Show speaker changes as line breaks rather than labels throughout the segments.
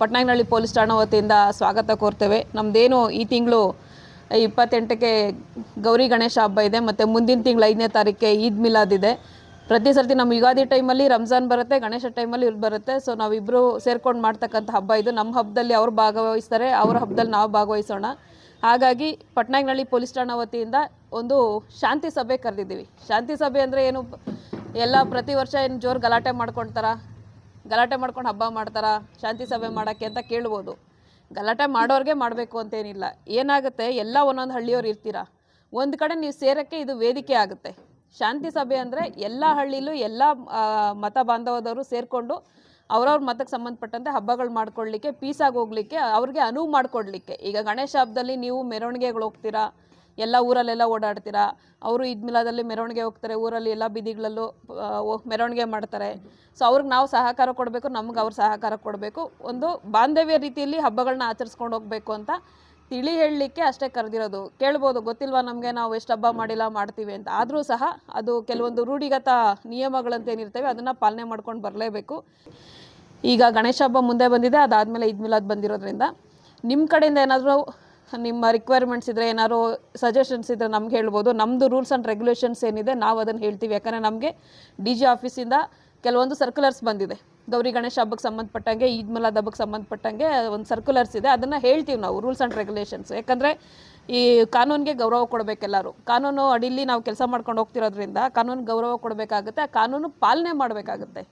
ಪಟ್ನಾಯಕನಹಳ್ಳಿ police ಠಾಣಾ ವತಿಯಿಂದ ಸ್ವಾಗತ ಕೋರ್ತೇವೆ. ನಮ್ಮದೇನು ಈ ತಿಂಗಳು ಇಪ್ಪತ್ತೆಂಟಕ್ಕೆ ಗೌರಿ ಗಣೇಶ ಹಬ್ಬ ಇದೆ, ಮತ್ತು ಮುಂದಿನ ತಿಂಗಳು ಐದನೇ ತಾರೀಕಿಗೆ ಈದ್ ಮಿಲಾದ್ ಇದೆ. ಪ್ರತಿ ಸರ್ತಿ ನಮ್ಮ ಯುಗಾದಿ ಟೈಮಲ್ಲಿ ರಂಜಾನ್ ಬರುತ್ತೆ, ಗಣೇಶ ಟೈಮಲ್ಲಿ ಇವ್ರು ಬರುತ್ತೆ. ಸೊ ನಾವಿಬ್ಬರು ಸೇರ್ಕೊಂಡು ಮಾಡ್ತಕ್ಕಂಥ ಹಬ್ಬ ಇದು. ನಮ್ಮ ಹಬ್ಬದಲ್ಲಿ ಅವ್ರು ಭಾಗವಹಿಸ್ತಾರೆ, ಅವ್ರ ಹಬ್ಬದಲ್ಲಿ ನಾವು ಭಾಗವಹಿಸೋಣ. ಹಾಗಾಗಿ ಪಟ್ನಾಯಕನಹಳ್ಳಿ ಪೊಲೀಸ್ ಠಾಣಾ ವತಿಯಿಂದ ಒಂದು ಶಾಂತಿ ಸಭೆ ಕರೆದಿದ್ದೀವಿ. ಶಾಂತಿ ಸಭೆ ಅಂದರೆ ಏನು? ಎಲ್ಲ ಪ್ರತಿ ವರ್ಷ ಏನು ಜೋರು ಗಲಾಟೆ ಮಾಡ್ಕೊಳ್ತಾರ ಗಲಾಟೆ ಮಾಡ್ಕೊಂಡು ಹಬ್ಬ ಮಾಡ್ತಾರಾ, ಶಾಂತಿ ಸಭೆ ಮಾಡೋಕ್ಕೆ ಅಂತ ಕೇಳ್ಬೋದು. ಗಲಾಟೆ ಮಾಡೋರಿಗೆ ಮಾಡಬೇಕು ಅಂತೇನಿಲ್ಲ. ಏನಾಗುತ್ತೆ? ಎಲ್ಲ ಒಂದೊಂದು ಹಳ್ಳಿಯವ್ರು ಇರ್ತೀರ? ಒಂದು ಕಡೆ ನೀವು ಸೇರೋಕ್ಕೆ ಇದು ವೇದಿಕೆ ಆಗುತ್ತೆ. ಶಾಂತಿ ಸಭೆ ಅಂದರೆ ಎಲ್ಲ ಹಳ್ಳಿಲೂ ಎಲ್ಲ ಮತ ಬಾಂಧವದವರು ಸೇರಿಕೊಂಡು ಅವ್ರವ್ರ ಮತಕ್ಕೆ ಸಂಬಂಧಪಟ್ಟಂತೆ ಹಬ್ಬಗಳು ಮಾಡ್ಕೊಳ್ಳಿಕ್ಕೆ ಪೀಸಾಗಿ ಹೋಗ್ಲಿಕ್ಕೆ, ಅವ್ರಿಗೆ ಅನುವು ಮಾಡಿಕೊಡ್ಲಿಕ್ಕೆ. ಈಗ ಗಣೇಶ ಹಬ್ಬದಲ್ಲಿ ನೀವು ಮೆರವಣಿಗೆಗಳು ಹೋಗ್ತೀರಾ? ಎಲ್ಲ ಊರಲ್ಲೆಲ್ಲ ಓಡಾಡ್ತೀರಾ? ಅವರು ಈದ್ ಮಿಲಾದಲ್ಲಿ ಮೆರವಣಿಗೆ ಹೋಗ್ತಾರೆ, ಊರಲ್ಲಿ ಎಲ್ಲ ಬೀದಿಗಳಲ್ಲೂ ಮೆರವಣಿಗೆ ಮಾಡ್ತಾರೆ. ಸೊ ಅವ್ರಿಗೆ ನಾವು ಸಹಕಾರ ಕೊಡಬೇಕು, ನಮ್ಗೆ ಅವ್ರು ಸಹಕಾರ ಕೊಡಬೇಕು. ಒಂದು ಬಾಂಧವ್ಯ ರೀತಿಯಲ್ಲಿ ಹಬ್ಬಗಳನ್ನ ಆಚರಿಸ್ಕೊಂಡು ಹೋಗಬೇಕು ಅಂತ ತಿಳಿ ಹೇಳಲಿಕ್ಕೆ ಅಷ್ಟೇ ಕರೆದಿರೋದು. ಕೇಳ್ಬೋದು, ಗೊತ್ತಿಲ್ವಾ ನಮಗೆ ನಾವು ಎಷ್ಟು ಹಬ್ಬ ಮಾಡಿಲ್ಲ, ಮಾಡ್ತೀವಿ ಅಂತ. ಆದರೂ ಸಹ ಅದು ಕೆಲವೊಂದು ರೂಢಿಗತ ನಿಯಮಗಳಂತೇನಿರ್ತವೆ ಅದನ್ನು ಪಾಲನೆ ಮಾಡ್ಕೊಂಡು ಬರಲೇಬೇಕು. ಈಗ ಗಣೇಶ ಹಬ್ಬ ಮುಂದೆ ಬಂದಿದೆ, ಅದಾದಮೇಲೆ ಈದ್ ಮಿಲಾದ್ ಬಂದಿರೋದ್ರಿಂದ. ನಿಮ್ಮ ಕಡೆಯಿಂದ ಏನಾದರೂ ನಿಮ್ಮ ರಿಕ್ವೈರ್ಮೆಂಟ್ಸ್ ಇದ್ದರೆ ಏನಾದ್ರು ಸಜೆಷನ್ಸ್ ಇದ್ದರೆ ನಮ್ಗೆ ಹೇಳ್ಬೋದು. ನಮ್ಮದು ರೂಲ್ಸ್ ಆ್ಯಂಡ್ ರೆಗ್ಯುಲೇಷನ್ಸ್ ಏನಿದೆ, ನಾವು ಅದನ್ನು ಹೇಳ್ತೀವಿ. ಯಾಕಂದರೆ ನಮಗೆ ಡಿ ಜಿ ಆಫೀಸಿಂದ ಕೆಲವೊಂದು ಸರ್ಕ್ಯುಲರ್ಸ್ ಬಂದಿದೆ. ಗೌರಿ ಗಣೇಶ ಹಬ್ಬಕ್ಕೆ ಸಂಬಂಧಪಟ್ಟಂಗೆ, ಈದ್ ಮಿಲಾದ್ ಹಬ್ಬಕ್ಕೆ ಸಂಬಂಧಪಟ್ಟಂಗೆ ಒಂದು ಸರ್ಕ್ಯುಲರ್ಸ್ ಇದೆ. ಅದನ್ನು ಹೇಳ್ತೀವಿ ನಾವು ರೂಲ್ಸ್ ಆ್ಯಂಡ್ ರೆಗ್ಯುಲೇಷನ್ಸ್ ಯಾಕಂದರೆ ಈ ಕಾನೂನಿಗೆ ಗೌರವ ಕೊಡಬೇಕೆಲ್ಲರೂ ಕಾನೂನು ಅಡಿಲಿ ನಾವು ಕೆಲಸ ಮಾಡ್ಕೊಂಡು ಹೋಗ್ತಿರೋದ್ರಿಂದ ಕಾನೂನು ಗೌರವ ಕೊಡಬೇಕಾಗುತ್ತೆ, ಆ ಕಾನೂನು ಪಾಲನೆ ಮಾಡಬೇಕಾಗುತ್ತೆ.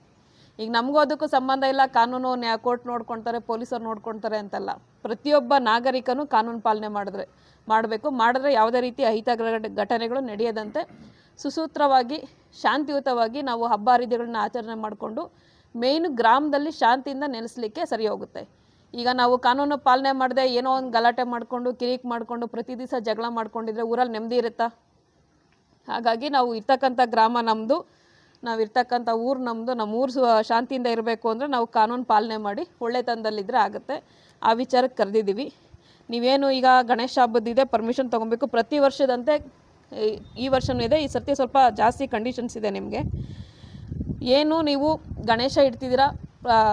ಈಗ ನಮಗೂ ಅದಕ್ಕೂ ಸಂಬಂಧ ಇಲ್ಲ, ಕಾನೂನು ನ್ಯಾ ಕೋರ್ಟ್ ನೋಡ್ಕೊಳ್ತಾರೆ ಪೊಲೀಸರು ನೋಡ್ಕೊಳ್ತಾರೆ ಅಂತಲ್ಲ. ಪ್ರತಿಯೊಬ್ಬ ನಾಗರಿಕನು ಕಾನೂನು ಪಾಲನೆ ಮಾಡಿದ್ರೆ, ಮಾಡಬೇಕು. ಮಾಡಿದ್ರೆ ಯಾವುದೇ ರೀತಿ ಅಹಿತ ಘಟನೆಗಳು ನಡೆಯದಂತೆ ಸುಸೂತ್ರವಾಗಿ, ಶಾಂತಿಯುತವಾಗಿ ನಾವು ಹಬ್ಬ ಹರಿದಿಗಳನ್ನ ಆಚರಣೆ ಮಾಡಿಕೊಂಡು ಮೇಯ್ನು ಗ್ರಾಮದಲ್ಲಿ ಶಾಂತಿಯಿಂದ ನೆಲೆಸಲಿಕ್ಕೆ ಸರಿ ಹೋಗುತ್ತೆ ಈಗ ನಾವು ಕಾನೂನು ಪಾಲನೆ ಮಾಡದೆ ಏನೋ ಒಂದು ಗಲಾಟೆ ಮಾಡಿಕೊಂಡು, ಕಿರಿಕ್ ಮಾಡಿಕೊಂಡು, ಪ್ರತಿ ದಿವಸ ಜಗಳ ಮಾಡ್ಕೊಂಡಿದ್ರೆ ಊರಲ್ಲಿ ನೆಮ್ಮದಿ ಇರುತ್ತಾ? ಹಾಗಾಗಿ ನಾವು ಇರ್ತಕ್ಕಂಥ ಗ್ರಾಮ ನಮ್ಮದು ನಾವು ಇರ್ತಕ್ಕಂಥ ಊರು ನಮ್ಮದು ನಮ್ಮ ಊರು ಶಾಂತಿಯಿಂದ ಇರಬೇಕು ಅಂದರೆ ನಾವು ಕಾನೂನು ಪಾಲನೆ ಮಾಡಿ ಒಳ್ಳೆತನದಲ್ಲಿದ್ದರೆ ಆಗುತ್ತೆ. ಆ ವಿಚಾರಕ್ಕೆ ಕರೆದಿದ್ದೀವಿ. ನೀವೇನು ಈಗ ಗಣೇಶ ಹಬ್ಬದಿದೆ ಪರ್ಮಿಷನ್ ತೊಗೊಬೇಕು. ಪ್ರತಿ ವರ್ಷದಂತೆ ಈ- ವರ್ಷನೂ ಇದೆ. ಈ ಸರ್ತಿ ಸ್ವಲ್ಪ ಜಾಸ್ತಿ ಕಂಡೀಷನ್ಸ್ ಇದೆ ನಿಮಗೆ. ಏನು ನೀವು ಗಣೇಶ ಇಡ್ತಿದ್ದೀರಾ?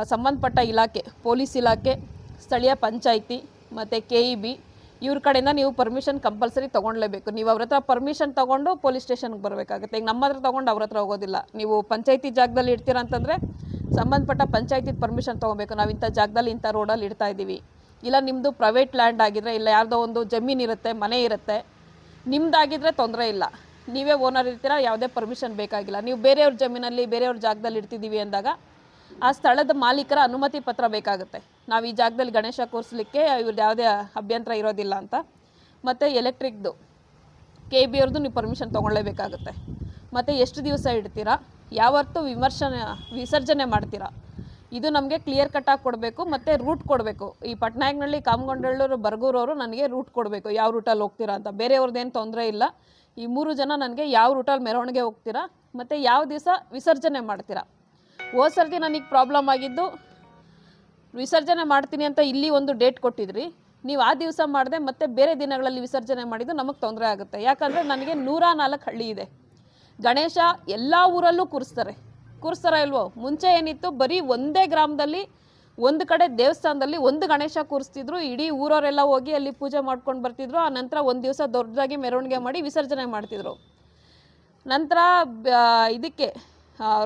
ಸಂಬಂಧಪಟ್ಟ ಇಲಾಖೆ, ಪೊಲೀಸ್ ಇಲಾಖೆ, ಸ್ಥಳೀಯ ಪಂಚಾಯಿತಿ, ಮತ್ತು ಕೆ ಇ ಬಿ ಇವ್ರ ಕಡೆಯಿಂದ ನೀವು ಪರ್ಮಿಷನ್ ಕಂಪಲ್ಸರಿ ತೊಗೊಳ್ಲೇಬೇಕು ನೀವು ಅವ್ರ ಹತ್ರ ಪರ್ಮಿಷನ್ ತೊಗೊಂಡು ಪೊಲೀಸ್ ಸ್ಟೇಷನ್ಗೆ ಬರಬೇಕಾಗುತ್ತೆ. ಈಗ ನಮ್ಮ ಹತ್ರ ತೊಗೊಂಡು ಅವ್ರ ಹತ್ರ ಹೋಗೋದಿಲ್ಲ. ನೀವು ಪಂಚಾಯಿತಿ ಜಾಗದಲ್ಲಿ ಇಡ್ತೀರ ಅಂತಂದರೆ ಸಂಬಂಧಪಟ್ಟ ಪಂಚಾಯತಿ ಪರ್ಮಿಷನ್ ತೊಗೊಬೇಕು. ನಾವು ಇಂಥ ಜಾಗದಲ್ಲಿ ಇಂಥ ರೋಡಲ್ಲಿ ಇಡ್ತಾ ಇದ್ದೀವಿ. ಇಲ್ಲ ನಿಮ್ಮದು ಪ್ರೈವೇಟ್ ಲ್ಯಾಂಡ್ ಆಗಿದ್ರೆ, ಇಲ್ಲ ಯಾರ್ದೋ ಒಂದು ಜಮೀನು ಇರುತ್ತೆ, ಮನೆ ಇರುತ್ತೆ ನಿಮ್ಮದಾಗಿದ್ದರೆ ತೊಂದರೆ ಇಲ್ಲ. ನೀವೇ ಓನರ್ ಇರ್ತೀರ, ಯಾವುದೇ ಪರ್ಮಿಷನ್ ಬೇಕಾಗಿಲ್ಲ. ನೀವು ಬೇರೆಯವ್ರ ಜಮೀನಲ್ಲಿ, ಬೇರೆಯವ್ರ ಜಾಗದಲ್ಲಿ ಇಡ್ತಿದ್ದೀವಿ ಅಂದಾಗ ಆ ಸ್ಥಳದ ಮಾಲೀಕರ ಅನುಮತಿ ಪತ್ರ ಬೇಕಾಗುತ್ತೆ. ನಾವು ಈ ಜಾಗದಲ್ಲಿ ಗಣೇಶ ಕೂರಿಸ್ಲಿಕ್ಕೆ ಇವ್ರದ್ದು ಯಾವುದೇ ಅಭ್ಯಂತರ ಇರೋದಿಲ್ಲ ಅಂತ. ಮತ್ತು ಎಲೆಕ್ಟ್ರಿಕ್ದು ಕೆ ಬಿ ಅವ್ರದ್ದು ನೀವು ಪರ್ಮಿಷನ್ ತೊಗೊಳ್ಳೇಬೇಕಾಗುತ್ತೆ ಮತ್ತು ಎಷ್ಟು ದಿವಸ ಇಡ್ತೀರಾ? ಯಾವತ್ತು ವಿಮರ್ಶನೆ, ವಿಸರ್ಜನೆ ಮಾಡ್ತೀರಾ? ಇದು ನಮಗೆ ಕ್ಲಿಯರ್ ಕಟ್ಟಾಗಿ ಕೊಡಬೇಕು, ಮತ್ತು ರೂಟ್ ಕೊಡಬೇಕು. ಈ ಪಟ್ನಾಯಕ್ನಳ್ಳಿ, ಕಾಮಗೊಂಡಳ್ಳೂರು, ಬರ್ಗೂರವರು ನನಗೆ ರೂಟ್ ಕೊಡಬೇಕು. ಯಾವ ರೂಟಲ್ಲಿ ಹೋಗ್ತೀರಾ ಅಂತ. ಬೇರೆಯವ್ರದ್ದೇನು ತೊಂದರೆ ಇಲ್ಲ. ಈ ಮೂರು ಜನ ನನಗೆ ಯಾವ ರೂಟಲ್ಲಿ ಮೆರವಣಿಗೆ ಹೋಗ್ತೀರಾ? ಮತ್ತು ಯಾವ ದಿವಸ ವಿಸರ್ಜನೆ ಮಾಡ್ತೀರಾ? ಹೋದ ಸರ್ತಿ ನನಗೆ ಪ್ರಾಬ್ಲಮ್ ಆಗಿದ್ದು ವಿಸರ್ಜನೆ ಮಾಡ್ತೀನಿ ಅಂತ ಇಲ್ಲಿ ಒಂದು ಡೇಟ್ ಕೊಟ್ಟಿದ್ರಿ. ನೀವು ಆ ದಿವಸ ಮಾಡಿದೆ ಮತ್ತೆ ಬೇರೆ ದಿನಗಳಲ್ಲಿ ವಿಸರ್ಜನೆ ಮಾಡಿದ್ದು ನಮಗೆ ತೊಂದರೆ ಆಗುತ್ತೆ. ಯಾಕಂದರೆ ನನಗೆ ನೂರ ನಾಲ್ಕು ಹಳ್ಳಿ ಇದೆ. ಗಣೇಶ ಎಲ್ಲ ಊರಲ್ಲೂ ಕೂರಿಸ್ತಾರೆ. ಕೂರಿಸ್ತಾರ ಇಲ್ವೋ? ಮುಂಚೆ ಏನಿತ್ತು? ಬರೀ ಒಂದೇ ಗ್ರಾಮದಲ್ಲಿ ಒಂದು ಕಡೆ ದೇವಸ್ಥಾನದಲ್ಲಿ ಒಂದು ಗಣೇಶ ಕೂರಿಸ್ತಿದ್ರು. ಇಡೀ ಊರವರೆಲ್ಲ ಹೋಗಿ ಅಲ್ಲಿ ಪೂಜೆ ಮಾಡ್ಕೊಂಡು ಬರ್ತಿದ್ರು. ಆ ನಂತರ ಒಂದು ದಿವಸ ದೊಡ್ಡದಾಗಿ ಮೆರವಣಿಗೆ ಮಾಡಿ ವಿಸರ್ಜನೆ ಮಾಡ್ತಿದ್ರು. ನಂತರ ಇದಕ್ಕೆ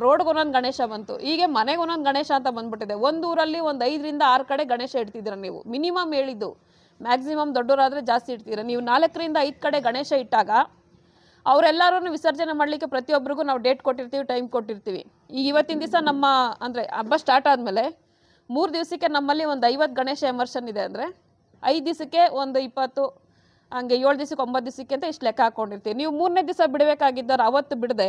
ರೋಡ್ಗೆ ಒಂದೊಂದು ಗಣೇಶ ಬಂತು. ಹೀಗೆ ಮನೆಗೆ ಒಂದೊಂದು ಗಣೇಶ ಅಂತ ಬಂದ್ಬಿಟ್ಟಿದೆ. ಒಂದು ಊರಲ್ಲಿ ಒಂದು ಐದರಿಂದ ಆರು ಕಡೆ ಗಣೇಶ ಇಡ್ತಿದ್ದೀರ ನೀವು? ಮಿನಿಮಮ್ ಹೇಳಿದ್ದು. ಮ್ಯಾಕ್ಸಿಮಮ್ ದೊಡ್ಡವರಾದರೆ ಜಾಸ್ತಿ ಇಡ್ತೀರ? ನೀವು ನಾಲ್ಕರಿಂದ ಐದು ಕಡೆ ಗಣೇಶ ಇಟ್ಟಾಗ ಅವರೆಲ್ಲರೂ ವಿಸರ್ಜನೆ ಮಾಡಲಿಕ್ಕೆ ಪ್ರತಿಯೊಬ್ಬರಿಗೂ ನಾವು ಡೇಟ್ ಕೊಟ್ಟಿರ್ತೀವಿ ಟೈಮ್ ಕೊಟ್ಟಿರ್ತೀವಿ. ಈಗ ಇವತ್ತಿನ ದಿವಸ ನಮ್ಮ, ಅಂದರೆ ಹಬ್ಬ ಸ್ಟಾರ್ಟ್ ಆದಮೇಲೆ ಮೂರು ದಿವಸಕ್ಕೆ ನಮ್ಮಲ್ಲಿ ಒಂದು ಐವತ್ತು ಗಣೇಶ ಎಮರ್ಷನ್ ಇದೆ ಅಂದರೆ ಐದು ದಿವಸಕ್ಕೆ ಒಂದು ಇಪ್ಪತ್ತು, ಹಂಗೆ ಏಳು ದಿವಸಕ್ಕೆ ಒಂಬತ್ತು ದಿವಸಕ್ಕೆ ಅಂತ ಇಷ್ಟು ಲೆಕ್ಕ ಹಾಕ್ಕೊಂಡಿರ್ತೀವಿ ನೀವು ಮೂರನೇ ದಿವಸ ಬಿಡಬೇಕಾಗಿದ್ದವ್ರು ಅವತ್ತು ಬಿಡದೆ.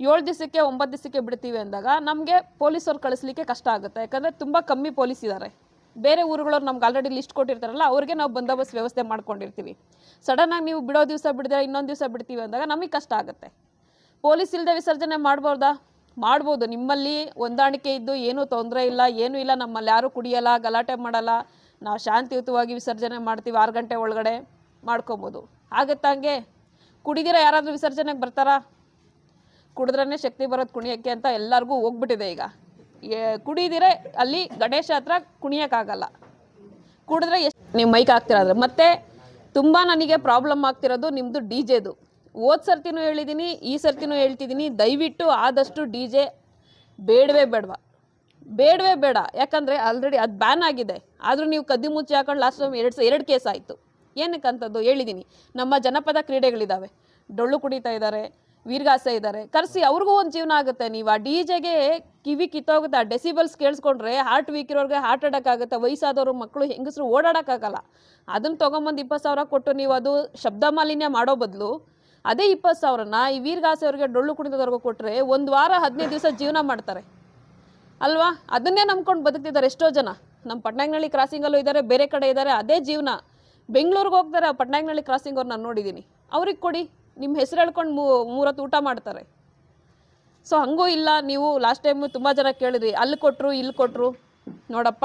ಏಳು ದಿವಸಕ್ಕೆ, ಒಂಬತ್ತು ದಿವಸಕ್ಕೆ ಬಿಡ್ತೀವಿ ಅಂದಾಗ ನಮಗೆ ಪೊಲೀಸವ್ರು ಕಳಿಸ್ಲಿಕ್ಕೆ ಕಷ್ಟ ಆಗುತ್ತೆ. ಯಾಕಂದರೆ ತುಂಬ ಕಮ್ಮಿ ಪೊಲೀಸ್ ಇದ್ದಾರೆ ಬೇರೆ ಊರುಗಳವ್ರು ನಮ್ಗೆ ಆಲ್ರೆಡಿ ಲಿಸ್ಟ್ ಕೊಟ್ಟಿರ್ತಾರಲ್ಲ, ಅವ್ರಿಗೆ ನಾವು ಬಂದೋಬಸ್ತ್ ವ್ಯವಸ್ಥೆ ಮಾಡ್ಕೊಂಡಿರ್ತೀವಿ. ಸಡನ್ನಾಗಿ ನೀವು ಬಿಡೋ ದಿವಸ ಬಿಡಿದ್ರೆ ಇನ್ನೊಂದು ದಿವಸ ಬಿಡ್ತೀವಿ ಅಂದಾಗ ನಮಗೆ ಕಷ್ಟ ಆಗುತ್ತೆ. ಪೊಲೀಸ್ ಇಲ್ಲದೆ ವಿಸರ್ಜನೆ ಮಾಡ್ಬೋದಾ? ಮಾಡ್ಬೋದು. ನಿಮ್ಮಲ್ಲಿ ಹೊಂದಾಣಿಕೆ ಇದ್ದು ಏನೂ ತೊಂದರೆ ಇಲ್ಲ, ಏನೂ ಇಲ್ಲ, ನಮ್ಮಲ್ಲಿ ಯಾರೂ ಕುಡಿಯಲ್ಲ, ಗಲಾಟೆ ಮಾಡಲ್ಲ. ನಾವು ಶಾಂತಿಯುತವಾಗಿ ವಿಸರ್ಜನೆ ಮಾಡ್ತೀವಿ ಆರು ಗಂಟೆ ಒಳಗಡೆ, ಮಾಡ್ಕೊಬೋದು. ಆಗತ್ತಂಗೆ ಕುಡಿದಿರ ಯಾರಾದರೂ ವಿಸರ್ಜನೆಗೆ ಬರ್ತಾರಾ? ಕುಡಿದ್ರೇ ಶಕ್ತಿ ಬರೋದು ಕುಣಿಯೋಕ್ಕೆ ಅಂತ ಎಲ್ಲರಿಗೂ ಹೋಗ್ಬಿಟ್ಟಿದೆ ಈಗ. ಕುಡಿದಿರೆ ಅಲ್ಲಿ ಗಣೇಶ ಹತ್ರ ಕುಣಿಯೋಕ್ಕಾಗಲ್ಲ. ಕುಡಿದ್ರೆ ಎಷ್ಟು ನೀವು ಮೈಕ್ ಹಾಕ್ತಿರೋದ್ರೆ. ಮತ್ತೆ ತುಂಬ ನನಗೆ ಪ್ರಾಬ್ಲಮ್ ಆಗ್ತಿರೋದು ನಿಮ್ಮದು ಡಿ ಜೆದು. ಹೋದ ಸರ್ತಿನೂ ಹೇಳಿದ್ದೀನಿ ಈ ಸರ್ತಿನೂ ಹೇಳ್ತಿದ್ದೀನಿ ದಯವಿಟ್ಟು ಆದಷ್ಟು ಡಿ ಜೆ ಬೇಡವೇ ಬೇಡವಾ. ಬೇಡವೇ ಬೇಡ. ಯಾಕಂದರೆ ಆಲ್ರೆಡಿ ಅದು ಬ್ಯಾನ್ ಆಗಿದೆ. ಆದರೂ ನೀವು ಕದ್ದಿ ಮುಚ್ಚಿ ಹಾಕೊಂಡು ಲಾಸ್ಟ್ ಟೈಮ್ ಎರಡು ಎರಡು ಕೇಸ್ ಆಯಿತು. ಏನಕ್ಕಂಥದ್ದು ಹೇಳಿದ್ದೀನಿ ನಮ್ಮ ಜನಪದ ಕ್ರೀಡೆಗಳಿದ್ದಾವೆ ಡೊಳ್ಳು ಕುಡಿತಾ ಇದ್ದಾರೆ. ವೀರ್ಗಾಸೆ ಇದ್ದಾರೆ. ಕರೆಸಿ ಅವ್ರಿಗೂ ಒಂದು ಜೀವನ ಆಗುತ್ತೆ. ನೀವು ಆ ಡಿ ಜೆಗೆ ಕಿವಿ ಕಿತ್ತೋಗುತ್ತೆ, ಆ ಡೆಸಿಬಲ್ಸ್ ಕೇಳಿಸ್ಕೊಂಡ್ರೆ ಹಾರ್ಟ್ ವೀಕ್ ಇರೋರಿಗೆ ಹಾರ್ಟ್ ಅಟ್ಯಾಕ್ ಆಗುತ್ತೆ, ವಯಸ್ಸಾದವರು ಮಕ್ಕಳು ಹೆಂಗಸರು ಓಡಾಡೋಕ್ಕಾಗಲ್ಲ. ಅದನ್ನು ತೊಗೊಂಬಂದು ಇಪ್ಪತ್ತು ಸಾವಿರ ಕೊಟ್ಟು ನೀವು ಅದು ಶಬ್ದ ಮಾಲಿನ್ಯ ಮಾಡೋ ಬದಲು ಅದೇ ಇಪ್ಪತ್ತು ಸಾವಿರನ ಈ ವೀರ್ಗಾಸೆ ಅವ್ರಿಗೆ ಡೊಳ್ಳು ಕುಣಿದವ್ರಿಗೂ ಕೊಟ್ಟರೆ ಒಂದು ವಾರ ಹದಿನೈದು ದಿವಸ ಜೀವನ ಮಾಡ್ತಾರೆ. ಅಲ್ವಾ? ಅದನ್ನೇ ನಂಬ್ಕೊಂಡು ಬದುಕ್ತಿದ್ದಾರೆ ಎಷ್ಟೋ ಜನ. ನಮ್ಮ ಪಟ್ನಾಗ್ನಳ್ಳಿ ಕ್ರಾಸಿಂಗಲ್ಲೂ ಇದ್ದಾರೆ, ಬೇರೆ ಕಡೆ ಇದ್ದಾರೆ, ಅದೇ ಜೀವನ. ಬೆಂಗಳೂರಿಗೆ ಹೋಗ್ತಾರೆ ಆ ಪಟ್ನಾಗ್ನಳ್ಳಿ ಕ್ರಾಸಿಂಗ್ ಅವ್ರು ನಾನು ನೋಡಿದ್ದೀನಿ ಅವ್ರಿಗೆ ಕೊಡಿ. ನಿಮ್ಮ ಹೆಸರು ಹೇಳ್ಕೊಂಡು ಮೂರೊತ್ತು ಊಟ ಮಾಡ್ತಾರೆ. ಸೊ ಹಂಗೂ ಇಲ್ಲ, ನೀವು ಲಾಸ್ಟ್ ಟೈಮು ತುಂಬ ಜನ ಕೇಳಿದ್ರಿ, ಅಲ್ಲಿ ಕೊಟ್ಟರು ಇಲ್ಲಿ ಕೊಟ್ಟರು ನೋಡಪ್ಪ,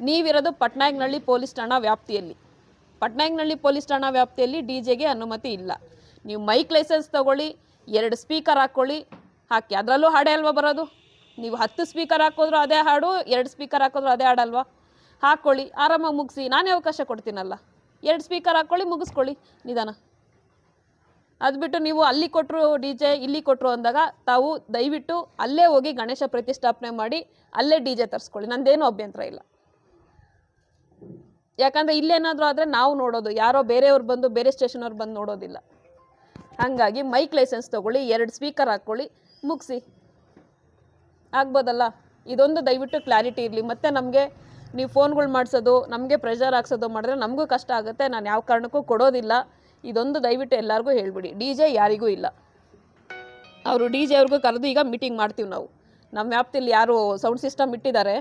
ನೀವಿರೋದು ಪಟ್ನಾಯಕನಹಳ್ಳಿ ಪೊಲೀಸ್ ಠಾಣಾ ವ್ಯಾಪ್ತಿಯಲ್ಲಿ. ಪಟ್ನಾಯಕನಹಳ್ಳಿ ಪೊಲೀಸ್ ಠಾಣಾ ವ್ಯಾಪ್ತಿಯಲ್ಲಿ ಡಿ ಜೆಗೆ ಅನುಮತಿ ಇಲ್ಲ. ನೀವು ಮೈಕ್ ಲೈಸೆನ್ಸ್ ತೊಗೊಳ್ಳಿ, ಎರಡು ಸ್ಪೀಕರ್ ಹಾಕ್ಕೊಳ್ಳಿ ಹಾಕಿ, ಅದರಲ್ಲೂ ಹಾಡೇ ಅಲ್ವಾ ಬರೋದು? ನೀವು ಹತ್ತು ಸ್ಪೀಕರ್ ಹಾಕಿದ್ರು ಅದೇ ಹಾಡು, ಎರಡು ಸ್ಪೀಕರ್ ಹಾಕಿದ್ರು ಅದೇ ಹಾಡಲ್ವಾ? ಹಾಕ್ಕೊಳ್ಳಿ ಆರಾಮಾಗಿ ಮುಗಿಸಿ, ನಾನೇ ಅವಕಾಶ ಕೊಡ್ತೀನಲ್ಲ. ಎರಡು ಸ್ಪೀಕರ್ ಹಾಕ್ಕೊಳ್ಳಿ ಮುಗಿಸ್ಕೊಳ್ಳಿ, ನಿಧಾನ. ಅದು ಬಿಟ್ಟು ನೀವು ಅಲ್ಲಿ ಕೊಟ್ಟರು ಡಿ ಜೆ, ಇಲ್ಲಿ ಕೊಟ್ಟರು ಅಂದಾಗ ತಾವು ದಯವಿಟ್ಟು ಅಲ್ಲೇ ಹೋಗಿ ಗಣೇಶ ಪ್ರತಿಷ್ಠಾಪನೆ ಮಾಡಿ ಅಲ್ಲೇ ಡಿ ಜೆ ತರಿಸ್ಕೊಳ್ಳಿ. ನಂದೇನು ಅಭ್ಯಂತರ ಇಲ್ಲ. ಯಾಕಂದರೆ ಇಲ್ಲೇನಾದರೂ ಆದರೆ ನಾವು ನೋಡೋದು. ಯಾರೋ ಬೇರೆಯವ್ರು ಬಂದು, ಬೇರೆ ಸ್ಟೇಷನವ್ರು ಬಂದು ನೋಡೋದಿಲ್ಲ. ಹಾಗಾಗಿ ಮೈಕ್ ಲೈಸೆನ್ಸ್ ತೊಗೊಳ್ಳಿ, ಎರಡು ಸ್ಪೀಕರ್ ಹಾಕ್ಕೊಳ್ಳಿ, ಮುಗಿಸಿ. ಆಗ್ಬೋದಲ್ಲ? ಇದೊಂದು ದಯವಿಟ್ಟು ಕ್ಲಾರಿಟಿ ಇರಲಿ. ಮತ್ತು ನಮಗೆ ನೀವು ಫೋನ್ಗಳು ಮಾಡಿಸೋದು, ನಮಗೆ ಪ್ರೆಷರ್ ಹಾಕ್ಸೋದು ಮಾಡಿದ್ರೆ ನಮಗೂ ಕಷ್ಟ ಆಗುತ್ತೆ. ನಾನು ಯಾವ ಕಾರಣಕ್ಕೂ ಕೊಡೋದಿಲ್ಲ. ಇದೊಂದು ದಯವಿಟ್ಟು ಎಲ್ಲರಿಗೂ ಹೇಳ್ಬಿಡಿ. ಡಿ ಜೆ ಯಾರಿಗೂ ಇಲ್ಲ. ಅವರು ಡಿ ಜೆ ಅವ್ರಿಗೂ ಕರೆದು ಈಗ ಮೀಟಿಂಗ್ ಮಾಡ್ತೀವಿ ನಾವು. ನಮ್ಮ ವ್ಯಾಪ್ತಿಯಲ್ಲಿ ಯಾರು ಸೌಂಡ್ ಸಿಸ್ಟಮ್ ಇಟ್ಟಿದ್ದಾರೆ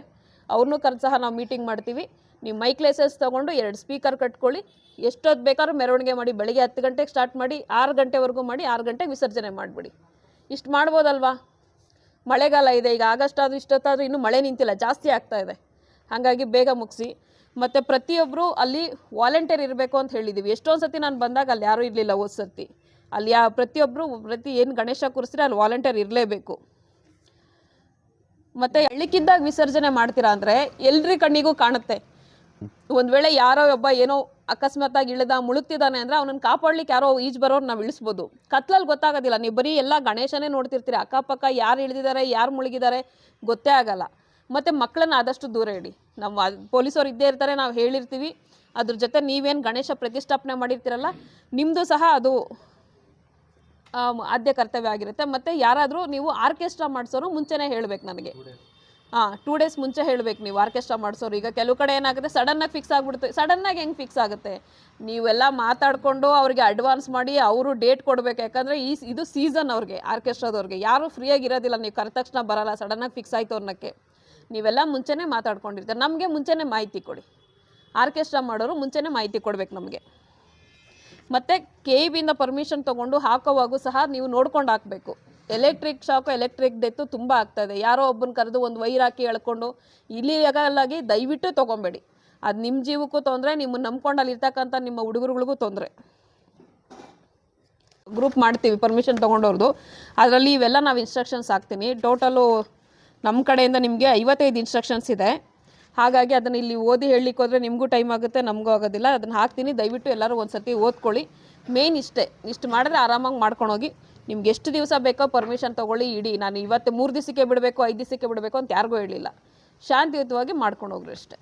ಅವ್ರನ್ನೂ ಕರೆದು ಸಹ ನಾವು ಮೀಟಿಂಗ್ ಮಾಡ್ತೀವಿ. ನೀವು ಮೈಕ್ ಲೈಸೆನ್ಸ್ ತೊಗೊಂಡು ಎರಡು ಸ್ಪೀಕರ್ ಕಟ್ಕೊಳ್ಳಿ. ಎಷ್ಟೊತ್ತು ಬೇಕಾದ್ರೂ ಮೆರವಣಿಗೆ ಮಾಡಿ, ಬೆಳಗ್ಗೆ ಹತ್ತು ಗಂಟೆಗೆ ಸ್ಟಾರ್ಟ್ ಮಾಡಿ, ಆರು ಗಂಟೆವರೆಗೂ ಮಾಡಿ, ಆರು ಗಂಟೆಗೆ ವಿಸರ್ಜನೆ ಮಾಡಿಬಿಡಿ. ಇಷ್ಟು ಮಾಡ್ಬೋದಲ್ವಾ? ಮಳೆಗಾಲ ಇದೆ, ಈಗ ಆಗಸ್ಟ್ ಆದರೂ ಇಷ್ಟೊತ್ತಾದರೂ ಇನ್ನೂ ಮಳೆ ನಿಂತಿಲ್ಲ, ಜಾಸ್ತಿ ಆಗ್ತಾ ಇದೆ. ಹಾಗಾಗಿ ಬೇಗ ಮುಗಿಸಿ. ಮತ್ತು ಪ್ರತಿಯೊಬ್ಬರು ಅಲ್ಲಿ ವಾಲಂಟಿಯರ್ ಇರಬೇಕು ಅಂತ ಹೇಳಿದ್ದೀವಿ ಎಷ್ಟೊಂದು ಸತಿ ನಾನು ಬಂದಾಗ ಅಲ್ಲಿ ಯಾರೂ ಇರಲಿಲ್ಲ ಹೋದ ಸರ್ತಿ. ಅಲ್ಲಿ ಯಾ ಪ್ರತಿಯೊಬ್ಬರು ಪ್ರತಿ ಏನು ಗಣೇಶ ಕೂರಿಸಿದ್ರೆ ಅಲ್ಲಿ ವಾಲಂಟಿಯರ್ ಇರಲೇಬೇಕು. ಮತ್ತು ಎಳ್ಳಿಕ್ಕಿದ್ದಾಗ ವಿಸರ್ಜನೆ ಮಾಡ್ತೀರಾ ಅಂದರೆ ಎಲ್ರಿ ಕಣ್ಣಿಗೂ ಕಾಣುತ್ತೆ. ಒಂದು ವೇಳೆ ಯಾರೋ ಒಬ್ಬ ಏನೋ ಅಕಸ್ಮಾತಾಗಿ ಇಳಿದ, ಮುಳುಗ್ತಿದ್ದಾನೆ ಅಂದರೆ ಅವನನ್ನು ಕಾಪಾಡ್ಲಿಕ್ಕೆ ಯಾರೋ ಈಜ್ ಬರೋರು ನಾವು ಇಳಿಸ್ಬೋದು. ಕತ್ಲಲ್ಲಿ ಗೊತ್ತಾಗೋದಿಲ್ಲ. ನೀವು ಬರೀ ಎಲ್ಲ ಗಣೇಶನೇ ನೋಡ್ತಿರ್ತೀರಿ. ಅಕ್ಕಪಕ್ಕ ಯಾರು ಇಳಿದಿದ್ದಾರೆ, ಯಾರು ಮುಳುಗಿದ್ದಾರೆ ಗೊತ್ತೇ ಆಗಲ್ಲ. ಮತ್ತು ಮಕ್ಕಳನ್ನ ಆದಷ್ಟು ದೂರ ಇಡಿ. ನಮ್ಮ ಪೊಲೀಸವ್ರು ಇದ್ದೇ ಇರ್ತಾರೆ, ನಾವು ಹೇಳಿರ್ತೀವಿ. ಅದ್ರ ಜೊತೆ ನೀವೇನು ಗಣೇಶ ಪ್ರತಿಷ್ಠಾಪನೆ ಮಾಡಿರ್ತೀರಲ್ಲ ನಿಮ್ಮದು ಸಹ ಅದು ಆದ್ಯ ಕರ್ತವ್ಯ ಆಗಿರುತ್ತೆ. ಮತ್ತು ಯಾರಾದರೂ ನೀವು ಆರ್ಕೆಸ್ಟ್ರಾ ಮಾಡಿಸೋರು ಮುಂಚೆನೇ ಹೇಳಬೇಕು ನನಗೆ ಹಾಂ ಟೂ ಡೇಸ್ ಮುಂಚೆ ಹೇಳಬೇಕು ನೀವು ಆರ್ಕೆಸ್ಟ್ರಾ ಮಾಡಿಸೋರು. ಈಗ ಕೆಲವು ಕಡೆ ಏನಾಗುತ್ತೆ ಸಡನ್ನಾಗಿ ಫಿಕ್ಸ್ ಆಗಿಬಿಡುತ್ತೆ ಸಡನ್ನಾಗಿ ಹೆಂಗೆ ಫಿಕ್ಸ್ ಆಗುತ್ತೆ? ನೀವೆಲ್ಲ ಮಾತಾಡಿಕೊಂಡು ಅವ್ರಿಗೆ ಅಡ್ವಾನ್ಸ್ ಮಾಡಿ ಅವರು ಡೇಟ್ ಕೊಡಬೇಕು. ಯಾಕಂದರೆ ಈ ಇದು ಸೀಸನ್ ಅವ್ರಿಗೆ, ಆರ್ಕೆಸ್ಟ್ರಾದವ್ರಿಗೆ. ಯಾರೂ ಫ್ರೀಯಾಗಿ ಇರೋದಿಲ್ಲ, ನೀವು ಕರೆದ ತಕ್ಷಣ ಬರಲ್ಲ ಸಡನ್ನಾಗಿ ಫಿಕ್ಸ್ ಆಯಿತು ಅನ್ನೋಕ್ಕೆ. ನೀವೆಲ್ಲ ಮುಂಚೆನೇ ಮಾತಾಡ್ಕೊಂಡಿರ್ತಾರೆ. ನಮಗೆ ಮುಂಚೆನೇ ಮಾಹಿತಿ ಕೊಡಿ. ಆರ್ಕೆಸ್ಟ್ರಾ ಮಾಡೋರು ಮುಂಚೆನೇ ಮಾಹಿತಿ ಕೊಡ್ಬೇಕು ನಮಗೆ. ಮತ್ತು ಕೆ ಇ ಬಿಯಿಂದ ಪರ್ಮಿಷನ್ ತೊಗೊಂಡು ಹಾಕೋವಾಗೂ ಸಹ ನೀವು ನೋಡ್ಕೊಂಡು ಹಾಕಬೇಕು. ಎಲೆಕ್ಟ್ರಿಕ್ ಶಾಕ್ ಎಲೆಕ್ಟ್ರಿಕ್ ಡೆತ್ತು ತುಂಬ ಆಗ್ತಾಯಿದೆ ಯಾರೋ ಒಬ್ಬನ ಕರೆದು ಒಂದು ವೈರ್ ಹಾಕಿ ಎಳ್ಕೊಂಡು ಇಲ್ಲಿ ಆಗಲಾಗಿ ದಯವಿಟ್ಟು ತೊಗೊಬೇಡಿ. ಅದು ನಿಮ್ಮ ಜೀವಕ್ಕೂ ತೊಂದರೆ ನಿಮ್ಮನ್ನು ನಂಬ್ಕೊಂಡು ಅಲ್ಲಿರ್ತಕ್ಕಂಥ ನಿಮ್ಮ ಹುಡುಗರುಗಳಿಗೂ ತೊಂದರೆ. ಗ್ರೂಪ್ ಮಾಡ್ತೀವಿ ಪರ್ಮಿಷನ್ ತೊಗೊಂಡವ್ರದ್ದು ಅದರಲ್ಲಿ ಇವೆಲ್ಲ ನಾವು ಇನ್ಸ್ಟ್ರಕ್ಷನ್ಸ್ ಹಾಕ್ತೀನಿ. ಟೋಟಲು ನಮ್ಮ ಕಡೆಯಿಂದ ನಿಮಗೆ ಐವತ್ತೈದು ಇನ್ಸ್ಟ್ರಕ್ಷನ್ಸ್ ಇದೆ. ಹಾಗಾಗಿ ಅದನ್ನು ಇಲ್ಲಿ ಓದಿ ಹೇಳಲಿಕ್ಕೆ ಹೋದರೆ ನಿಮಗೂ ಟೈಮ್ ಆಗುತ್ತೆ, ನಮಗೂ ಆಗೋದಿಲ್ಲ. ಅದನ್ನು ಹಾಕ್ತೀನಿ. ದಯವಿಟ್ಟು ಎಲ್ಲರೂ ಒಂದು ಸರ್ತಿ ಓದ್ಕೊಳ್ಳಿ. ಮೇನ್ ಇಷ್ಟೇ. ಇಷ್ಟು ಮಾಡಿದ್ರೆ ಆರಾಮಾಗಿ ಮಾಡ್ಕೊಂಡು ಹೋಗಿ. ನಿಮ್ಗೆ ಎಷ್ಟು ದಿವಸ ಬೇಕೋ ಪರ್ಮಿಷನ್ ತೊಗೊಳ್ಳಿ, ಇಡಿ. ನಾನು ಇವತ್ತು ಮೂರು ದಿವಸಕ್ಕೆ ಬಿಡಬೇಕು, ಐದು ದಿವಸಕ್ಕೆ ಬಿಡಬೇಕು ಅಂತ ಯಾರಿಗೂ ಹೇಳಿಲ್ಲ. ಶಾಂತಿಯುತವಾಗಿ ಮಾಡ್ಕೊಂಡು ಹೋಗ್ರಿ ಅಷ್ಟೇ.